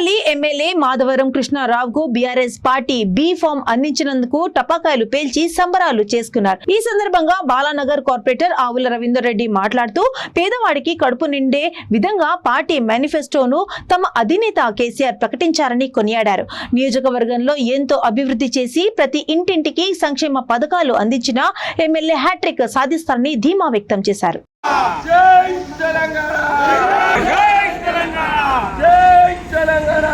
Undavalli MLA Madhavaram కృష్ణారావుకు BRS party B form అందించినందుకు టపాకాయలు పేల్చి సంబరాలు చేసుకున్నారు. ఈ సందర్భంగా బాలానగర్ కార్పొరేటర్ ఆవుల రవీందర్ రెడ్డి మాట్లాడుతూ పేదవాడికి కడుపు నిండే విధంగా పార్టీ మేనిఫెస్టోను తమ అధినేత కేసీఆర్ ప్రకటించారని కొనియాడారు. నియోజకవర్గంలో ఎంతో అభివృద్ధి చేసి ప్రతి ఇంటింటికి సంక్షేమ పథకాలు అందించిన ఎమ్మెల్యే హ్యాట్రిక్ సాధిస్తారని ధీమా వ్యక్తం చేశారు. జై తెలంగాణ జై తెలంగాణ జై తెలంగాణ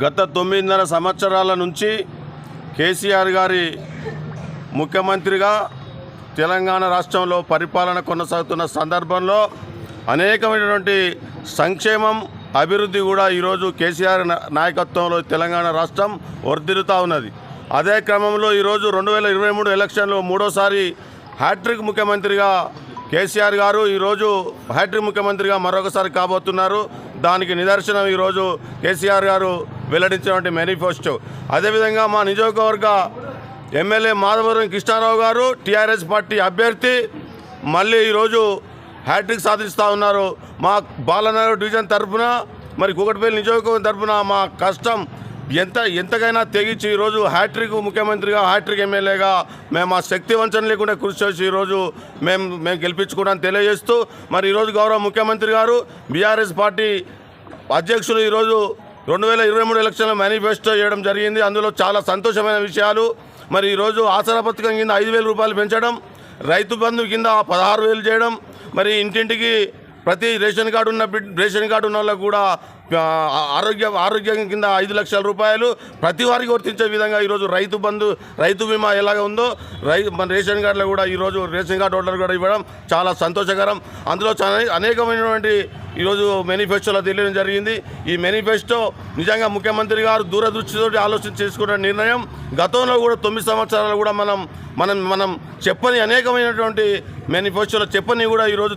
గత తొమ్మిదిన్నర సంవత్సరాల నుంచి కేసీఆర్ గారి ముఖ్యమంత్రిగా తెలంగాణ రాష్ట్రంలో పరిపాలన కొనసాగుతున్న సందర్భంలో అనేకమైనటువంటి సంక్షేమం అభివృద్ధి కూడా ఈరోజు కేసీఆర్ నాయకత్వంలో తెలంగాణ రాష్ట్రం వర్ధిల్లుతూ ఉన్నది. అదే క్రమంలో ఈరోజు రెండు వేల ఇరవై మూడు ఎలక్షన్లో మూడోసారి హ్యాట్రిక్ ముఖ్యమంత్రిగా కేసీఆర్ గారు ఈరోజు హ్యాట్రిక్ ముఖ్యమంత్రిగా మరొకసారి కాబోతున్నారు. దానికి నిదర్శనం ఈరోజు కేసీఆర్ గారు వెల్లడించినటువంటి మేనిఫెస్టో. అదేవిధంగా మా నియోజకవర్గ ఎమ్మెల్యే మాధవరం కృష్ణారావు గారు టీఆర్ఎస్ పార్టీ అభ్యర్థి మళ్ళీ ఈరోజు హ్యాట్రిక్ సాధిస్తూ ఉన్నారు. మా బాలనగర్ డివిజన్ తరఫున మరి కూకట్పల్లి నియోజకవర్గం తరఫున మా కష్టం ఎంత ఎంతకైనా తెగించి ఈరోజు హ్యాట్రిక్ ముఖ్యమంత్రిగా హ్యాట్రిక్ ఎమ్మెల్యేగా మేము ఆ శక్తి వంచన లేకుండా కృషి చేసి ఈరోజు మేము మేము గెలిపించుకోవడానికి తెలియజేస్తూ మరి ఈరోజు గౌరవ ముఖ్యమంత్రి గారు బీఆర్ఎస్ పార్టీ అధ్యక్షులు ఈరోజు రెండు వేల ఇరవై మూడు ఎలక్షన్లో మేనిఫెస్టో చేయడం జరిగింది. అందులో చాలా సంతోషమైన విషయాలు. మరి ఈరోజు ఆసరా పథకం కింద ఐదు వేల రూపాయలు పెంచడం రైతు బంధు కింద పదహారు వేలు చేయడం మరి ఇంటింటికి ప్రతి రేషన్ కార్డు ఉన్న రేషన్ కార్డు ఉన్న వాళ్ళకు కూడా ఆరోగ్య ఆరోగ్యం కింద ఐదు లక్షల రూపాయలు ప్రతి వారికి వర్తించే విధంగా ఈరోజు రైతు బంధు రైతు బీమా ఎలాగ ఉందో రై మన రేషన్ కార్డులో కూడా ఈరోజు రేషన్ కార్డు హోల్డర్ కూడా ఇవ్వడం చాలా సంతోషకరం. అందులో చాలా అనేకమైనటువంటి ఈరోజు మేనిఫెస్టోలో తెలియడం జరిగింది. ఈ మేనిఫెస్టో నిజంగా ముఖ్యమంత్రి గారు దూరదృష్టితో ఆలోచన చేసుకున్న నిర్ణయం. గతంలో కూడా తొమ్మిది సంవత్సరాలు కూడా మనం మనం మనం చెప్పని అనేకమైనటువంటి మేనిఫెస్టోలో చెప్పని కూడా ఈరోజు